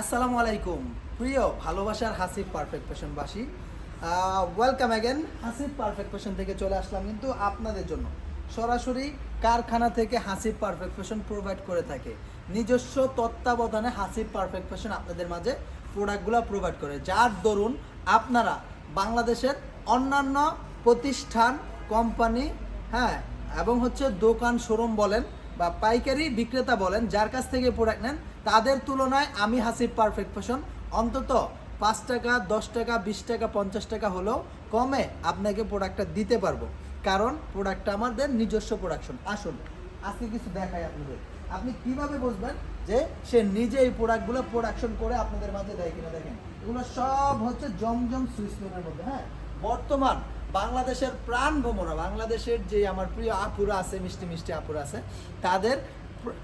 আসসালামু আলাইকুম। প্রিয় ভালোবাসার Hasib perfect ফ্যাশনবাসী welcome again Hasib perfect fashion থেকে চলে আসলাম কিন্তু আপনাদের জন্য। সরাসরি কারখানা থেকে হাসিব পারফেক্ট ফ্যাশন প্রোভাইড করে থাকে। নিজস্ব তত্ত্বাবধানে হাসিব পারফেক্ট ফ্যাশন আপনাদের মাঝে প্রোডাক্টগুলো প্রোভাইড করে। যার দরুন আপনারা বাংলাদেশের অন্যান্য প্রতিষ্ঠান কোম্পানি হ্যাঁ এবং হচ্ছে দোকান শোরুম বলেন বা পাইকারি বিক্রেতা বলেন, যার কাছ থেকে প্রোডাক্ট নেন তাদের তুলনায় আমি হাসিব পারফেক্ট ফ্যাশন অন্তত পাঁচ টাকা, দশ টাকা, বিশ টাকা, পঞ্চাশ টাকা হলেও কমে আপনাকে প্রোডাক্টটা দিতে পারব। কারণ প্রোডাক্টটা আমাদের নিজস্ব প্রোডাকশন আসুন, আজকে কিছু দেখাই আপনাদের। আপনি কীভাবে বুঝবেন যে সে নিজে এই প্রোডাক্টগুলো প্রোডাকশন করে আপনাদের মাঝে দেয় কিনা দেখেন। এগুলো সব হচ্ছে জমজম সুইসমেনের মধ্যে হ্যাঁ? বর্তমান বাংলাদেশের প্রাণ ভ্রমরা বাংলাদেশের যে আমার প্রিয় আপুরা আছে, মিষ্টি মিষ্টি আপুরা আছে, তাদের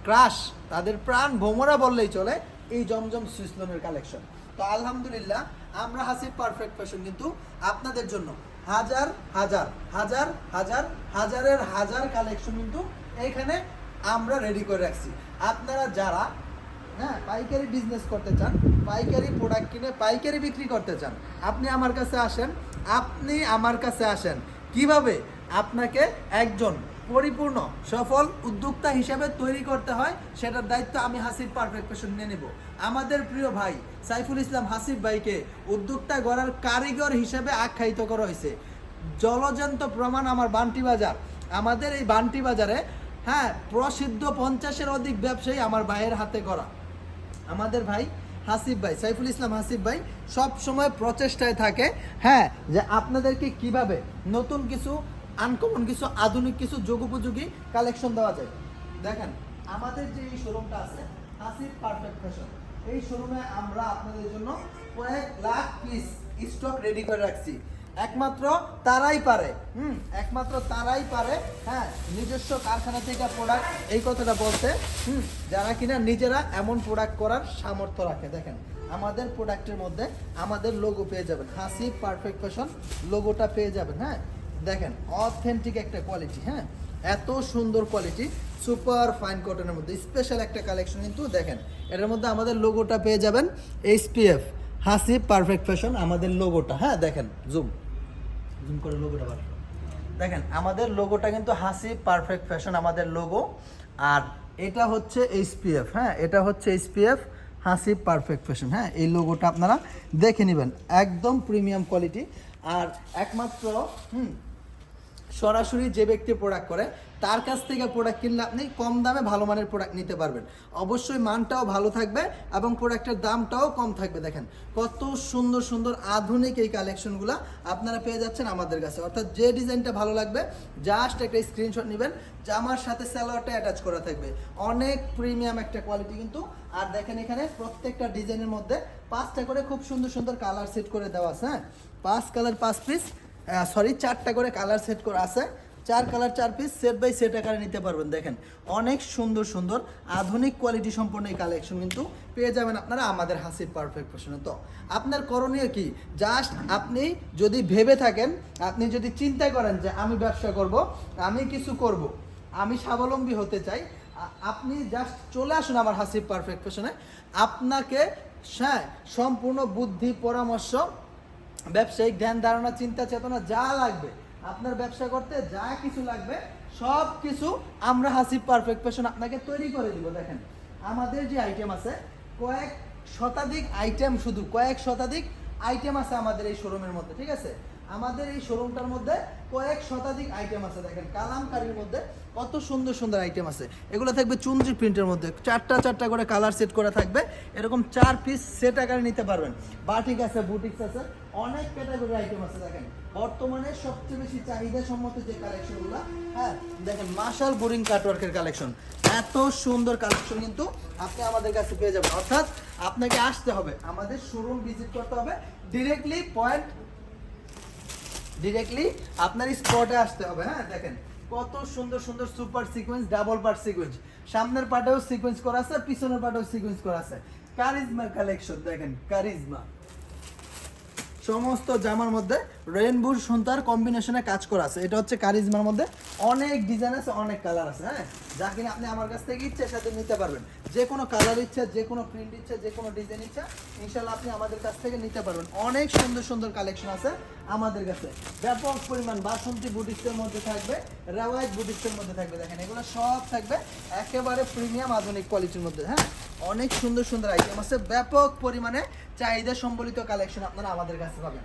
ক্রাশ, তাদের প্রাণ ভ্রমরা বললেই চলে, এই জমজম সুইসলোনের কালেকশন তো আলহামদুলিল্লাহ, আমরা হাসিব পারফেক্ট ফ্যাশন কিন্তু আপনাদের জন্য। হাজার হাজার হাজার হাজার, হাজারের হাজার কালেকশন কিন্তু এখানে আমরা রেডি করে রাখছি। আপনারা যারা হ্যাঁ পাইকারি বিজনেস করতে চান, পাইকারি প্রোডাক্ট কিনে পাইকারি বিক্রি করতে চান, আপনি আমার কাছে আসেন, আপনি আমার কাছে আসেন। কীভাবে? আপনাকে একজন পরিপূর্ণ, সফল উদ্যোক্তা হিসেবে তৈরি করতে হয়, সেটার দায়িত্ব আমি হাসিব পারফেক্ট ফ্যাশন নিয়ে নেব। আমাদের প্রিয় ভাই সাইফুল ইসলাম হাসিব ভাইকে উদ্যোক্তা গড়ার কারিগর হিসেবে আখ্যায়িত করা হয়েছে। জলজন্ত প্রমাণ আমার বান্টি বাজার। আমাদের এই বান্টি বাজারে হ্যাঁ প্রসিদ্ধ পঞ্চাশের অধিক ব্যবসায়ী আমার ভাইয়ের হাতে করা। আমাদের ভাই হাসিব ভাই, সাইফুল ইসলাম হাসিব ভাই সব সময় প্রচেষ্টায় থাকে হ্যাঁ যে আপনাদেরকে কীভাবে নতুন কিছু আনকমন কিছু, আধুনিক কিছু যোগোপযোগী কালেকশন দেওয়া যায়। দেখেন, আমাদের যে এই শোরুমটা আছে হাসিব পারফেক্ট ফ্যাশন এই শোরুমে আমরা আপনাদের জন্য কয়েক লাখ পিস স্টক রেডি করে রাখছি। একমাত্র তারাই পারে, হুম, একমাত্র তারাই পারে হ্যাঁ নিজস্ব কারখানা থেকে প্রোডাক্ট এই কথাটা বলতে, হুম, যারা কিনা নিজেরা এমন প্রোডাক্ট করার সামর্থ্য রাখে। দেখেন, আমাদের প্রোডাক্টের মধ্যে আমাদের লোগো পেয়ে যাবেন। হাসি পারফেক্ট ফ্যাশন লোগোটা পেয়ে যাবেন হ্যাঁ। দেখেন অথেন্টিক একটা কোয়ালিটি হ্যাঁ? এত সুন্দর কোয়ালিটি সুপার ফাইন কটনের মধ্যে স্পেশাল একটা কালেকশন কিন্তু দেখেন, এটার মধ্যে আমাদের লোগোটা পেয়ে যাবেন এইচপিএফ হাসি পারফেক্ট ফ্যাশন আমাদের লোগোটা হ্যাঁ? দেখেন জুম জুম করে লোগোটা বার দেখেন, আমাদের লোগোটা কিন্তু হাসি পারফেক্ট ফ্যাশন আমাদের লোগো আর এটা হচ্ছে এইচপিএফ হ্যাঁ? এটা হচ্ছে এইচপিএফ হাসি পারফেক্ট ফ্যাশন হ্যাঁ? এই লোগোটা আপনারা দেখে নেবেন, একদম প্রিমিয়াম কোয়ালিটি আর একমাত্র, হুম সরাসরি যে ব্যক্তি প্রোডাক্ট করে, তার কাছ থেকে প্রোডাক্ট কিনলে আপনি কম দামে ভালো মানের প্রোডাক্ট নিতে পারবেন। অবশ্যই মানটাও ভালো থাকবে এবং প্রোডাক্টের দামটাও কম থাকবে। দেখেন, কত সুন্দর সুন্দর আধুনিক এই কালেকশনগুলো আপনারা পেয়ে যাচ্ছেন আমাদের কাছে। অর্থাৎ যে ডিজাইনটা ভালো লাগবে জাস্ট একটা স্ক্রিনশট নেবেন, জামার সাথে স্যালোয়ারটা অ্যাটাচ করা থাকবে। অনেক প্রিমিয়াম একটা কোয়ালিটি কিন্তু। আর দেখেন এখানে প্রত্যেকটা ডিজাইনের মধ্যে পাঁচটা করে খুব সুন্দর সুন্দর কালার সেট করে দেওয়া আছে হ্যাঁ? পাঁচ কালার পাঁচ পিস সরি চারটা করে কালার সেট করা আছে। চার কালার চার পিস সেট বাই সেট আকারে নিতে পারবেন, দেখেন। অনেক সুন্দর সুন্দর, আধুনিক কোয়ালিটি সম্পন্ন এই কালেকশন কিন্তু পেয়ে যাবেন আপনারা আমাদের হাসির পারফেক্ট ফ্যাশনে তো আপনার করণীয় কি? জাস্ট আপনি যদি ভেবে থাকেন, আপনি যদি চিন্তা করেন যে আমি ব্যবসা করব, আমি কিছু করব, আমি স্বাবলম্বী হতে চাই আপনি জাস্ট চলে আসুন আমার হাসির পারফেক্ট ফ্যাশনে আপনাকে হ্যাঁ সম্পূর্ণ বুদ্ধি, পরামর্শ ব্যবসায়িক ধ্যান, ধারণা, চিন্তা, চেতনা যা লাগবে, আপনার ব্যবসা করতে যা কিছু লাগবে, সব কিছু আমরা হাসি পারফেক্ট পেশন আপনাকে তৈরি করে দিব, দেখেন। আমাদের যে আইটেম আছে, কয়েক শতাধিক আইটেম শুধু, কয়েক শতাধিক আইটেম আছে আমাদের এই শোরুমের মধ্যে, ঠিক আছে? আমাদের এই শোরুমটার মধ্যে কয়েক শতাধিক আইটেম আছে দেখেন, কালামকারির মধ্যে কত সুন্দর সুন্দর আইটেম আছে। এগুলো থাকবে চুনরি প্রিন্টের মধ্যে, চারটা চারটা করে কালার সেট করা থাকবে, এরকম চার পিস সেট আকারে নিতে পারবেন। বাটিক আছে, বুটিক্স আছে, অনেক ক্যাটাগরির আইটেম আছে দেখেন। বর্তমানে সবচেয়ে বেশি চাহিদা সম্মত যে কালেকশনগুলো হ্যাঁ দেখেন মার্শাল বোরিং কাটওয়ার্কের কালেকশন এত সুন্দর কালেকশন কিন্তু আপনি আমাদের কাছে পেয়ে যাবেন। অর্থাৎ আপনাকে আসতে হবে, আমাদের শোরুম ভিজিট করতে হবে ডিরেক্টলি পয়েন্ট ডিরেক্টলি আপনার স্পটে আসতে হবে হ্যাঁ? দেখেন, কত সুন্দর সুন্দর super sequence double part sequence সামনের পার্টেও সিকোয়েন্স করা আছে পিছনের পার্টেও সিকোয়েন্স করা আছে। কারিজমা কালেকশন দেখেন কারিজমা সমস্ত জামার মধ্যে রেইনবো সুন্দর কম্বিনেশনে কাজ করা আছে। এটা হচ্ছে কারিজমার মধ্যে অনেক ডিজাইন আছে, অনেক কালার আছে হ্যাঁ? যা কিনা আপনি আমার কাছ থেকে ইচ্ছে সাথে নিতে পারবেন। যে কোনো কালার ইচ্ছা, যে কোনো প্রিন্ট ইচ্ছা, যে কোনো ডিজাইন ইচ্ছা, ইনশাল্লাহ আপনি আমাদের কাছ থেকে নিতে পারবেন। অনেক সুন্দর সুন্দর কালেকশন আছে আমাদের কাছে। ব্যাপক পরিমাণ বাসন্তী বুটিক্সের মধ্যে থাকবে রেওয়াজ বুটিক্সের মধ্যে থাকবে। দেখেন, এগুলো সব থাকবে একেবারে প্রিমিয়াম আধুনিক কোয়ালিটির মধ্যে হ্যাঁ? অনেক সুন্দর সুন্দর আইটেম আছে। ব্যাপক পরিমাণে চাহিদা সম্বলিত কালেকশন আপনারা আমাদের কাছে পাবেন।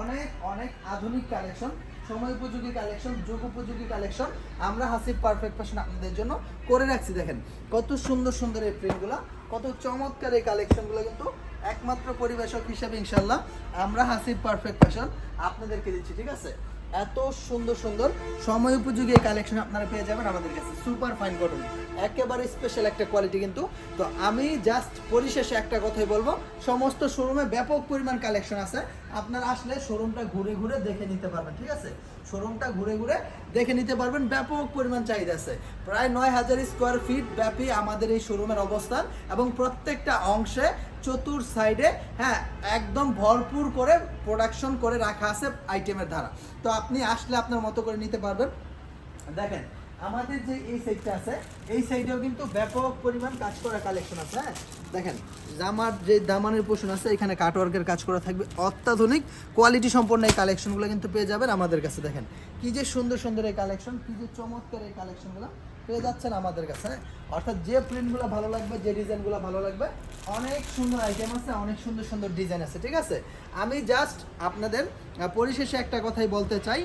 অনেক অনেক আধুনিক কালেকশন সময় উপযোগী কালেকশন যুগ উপযোগী কালেকশন আমরা হাসিব পারফেক্ট ফ্যাশন আপনাদের জন্য করে রাখছি। দেখেন, কত সুন্দর সুন্দর এই প্রিন্টগুলো কত চমৎকার এই কালেকশনগুলো কিন্তু একমাত্র পরিবেশক হিসেবে ইনশাল্লাহ আমরা হাসিব পারফেক্ট ফ্যাশন আপনাদেরকে দিচ্ছি, ঠিক আছে? এত সুন্দর সুন্দর সময় উপযোগী এই কালেকশন আপনারা পেয়ে যাবেন আমাদের কাছে। সুপার ফাইন কটন একেবারে স্পেশাল একটা কোয়ালিটি কিন্তু। তো আমি জাস্ট পরিশেষে একটা কথাই বলব, সমস্ত শোরুমে ব্যাপক পরিমাণ কালেকশন আছে। আপনারা আসলে শোরুমটা ঘুরে ঘুরে দেখে নিতে পারবেন, ঠিক আছে? শোরুমটা ঘুরে ঘুরে দেখে নিতে পারবেন, ব্যাপক পরিমাণ চাহিদা আছে। প্রায় নয় হাজার স্কোয়ার ফিট ব্যাপী আমাদের এই শোরুমের অবস্থান এবং প্রত্যেকটা অংশে চতুর সাইডে হ্যাঁ একদম ভরপুর করে প্রোডাকশন করে রাখা আছে আইটেমের ধারা তো আপনি আসলে আপনার মতো করে নিতে পারবেন। দেখেন, আমাদের যে এই সাইডটা আছে, এই সাইডেও কিন্তু ব্যাপক পরিমাণ কাজ করা কালেকশন আছে হ্যাঁ? দেখেন, জামার যে দামানের পোষণ আছে, এখানে কাটওয়ার্কের কাজ করা থাকবে। অত্যাধুনিক কোয়ালিটি সম্পন্ন এই কালেকশনগুলো কিন্তু পেয়ে যাবেন আমাদের কাছে, দেখেন। কি যে সুন্দর সুন্দর এই কালেকশন কি যে চমৎকার এই কালেকশনগুলো পেয়ে যাচ্ছেন আমাদের কাছে। অর্থাৎ যে প্রিন্টগুলো ভালো লাগবে, যে ডিজাইনগুলো ভালো লাগবে, অনেক সুন্দর আইটেম আছে, অনেক সুন্দর সুন্দর ডিজাইন আছে, ঠিক আছে? আমি জাস্ট আপনাদের পরিশেষে একটা কথাই বলতে চাই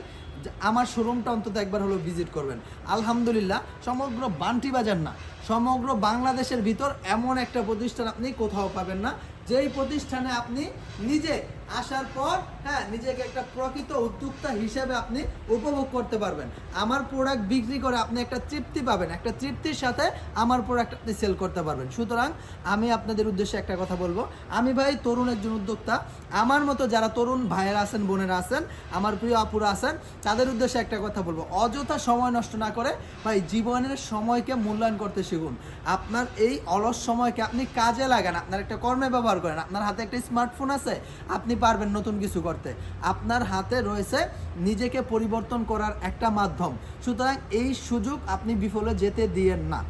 আমার শোরুমটা অন্তত একবার হলো ভিজিট করবেন। আলহামদুলিল্লাহ, সমগ্র বান্টি বাজার না, সমগ্র বাংলাদেশের ভিতর এমন একটা প্রতিষ্ঠান আপনি কোথাও পাবেন না, যেই প্রতিষ্ঠানে আপনি নিজে আসার পর হ্যাঁ নিজেকে একটা প্রকৃত উদ্যোক্তা হিসেবে আপনি উপভোগ করতে পারবেন। আমার প্রোডাক্ট বিক্রি করে আপনি একটা তৃপ্তি পাবেন, একটা তৃপ্তির সাথে আমার প্রোডাক্ট আপনি সেল করতে পারবেন। সুতরাং আমি আপনাদের উদ্দেশ্যে একটা কথা বলব। আমি ভাই তরুণ একজন উদ্যোক্তা। আমার মতো যারা তরুণ ভাইয়েরা আছেন, বোনেরা আছেন, আমার প্রিয় আপুরা আছেন, তাদের উদ্দেশ্যে একটা কথা বলব। অযথা সময় নষ্ট না করে ভাই জীবনের সময়কে মূল্যায়ন করতে শিখুন। আপনার এই অলস সময়কে আপনি কাজে লাগান, আপনার একটা কর্মে ব্যবহার করেন, আপনার হাতে একটা স্মার্টফোন আছে, আপনি পারবেন নতুন কিছু করতে। আপনার হাতে রয়েছে নিজেকে পরিবর্তন করার একটা মাধ্যম। সুতরাং এই সুযোগ আপনি বিফলে যেতে দিয়েন না।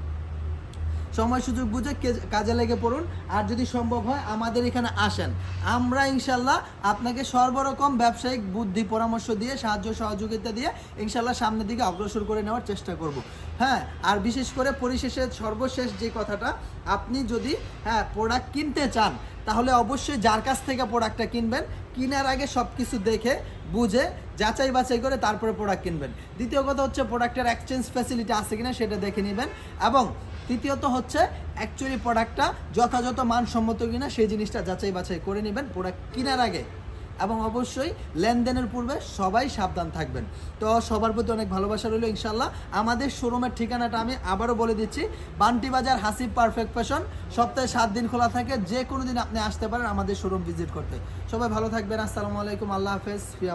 সময় সুযোগ বুঝে কাজে লেগে পড়ুন। আর যদি সম্ভব হয়, আমাদের এখানে আসেন। আমরা ইনশাল্লাহ আপনাকে সর্বরকম ব্যবসায়িক বুদ্ধি, পরামর্শ দিয়ে, সাহায্য, সহযোগিতা দিয়ে ইনশাল্লাহ সামনের দিকে অগ্রসর করে নেওয়ার চেষ্টা করব। হ্যাঁ আর বিশেষ করে পরিশেষে সর্বশেষ যে কথাটা, আপনি যদি হ্যাঁ প্রোডাক্ট কিনতে চান তাহলে অবশ্যই যার কাছ থেকে প্রোডাক্টটা কিনবেন, কেনার আগে সব কিছু দেখে, বুঝে, যাচাই বাছাই করে তারপরে প্রোডাক্ট কিনবেন। দ্বিতীয় কথা হচ্ছে প্রোডাক্টের এক্সচেঞ্জ ফ্যাসিলিটি আছে কিনা সেটা দেখে নেবেন। এবং তৃতীয়ত হচ্ছে অ্যাকচুয়ালি প্রোডাক্টটা যথাযথ মানসম্মত কিনা সেই জিনিসটা যাচাই বাছাই করে নেবেন প্রোডাক্ট কেনার আগে। এবং অবশ্যই লেনদেনের পূর্বে সবাই সাবধান থাকবেন। তো সবার প্রতি অনেক ভালোবাসা রইল ইনশাল্লাহ আমাদের শোরুমের ঠিকানাটা আমি আবারও বলে দিচ্ছি। বান্টি বাজার হাসিব পারফেক্ট ফ্যাশন। সপ্তাহে সাত দিন খোলা থাকে, যে কোনো দিন আপনি আসতে পারেন আমাদের শোরুম ভিজিট করতে। সবাই ভালো থাকবেন। আসসালামু আলাইকুম। আল্লাহ হাফেজ। ফিয়া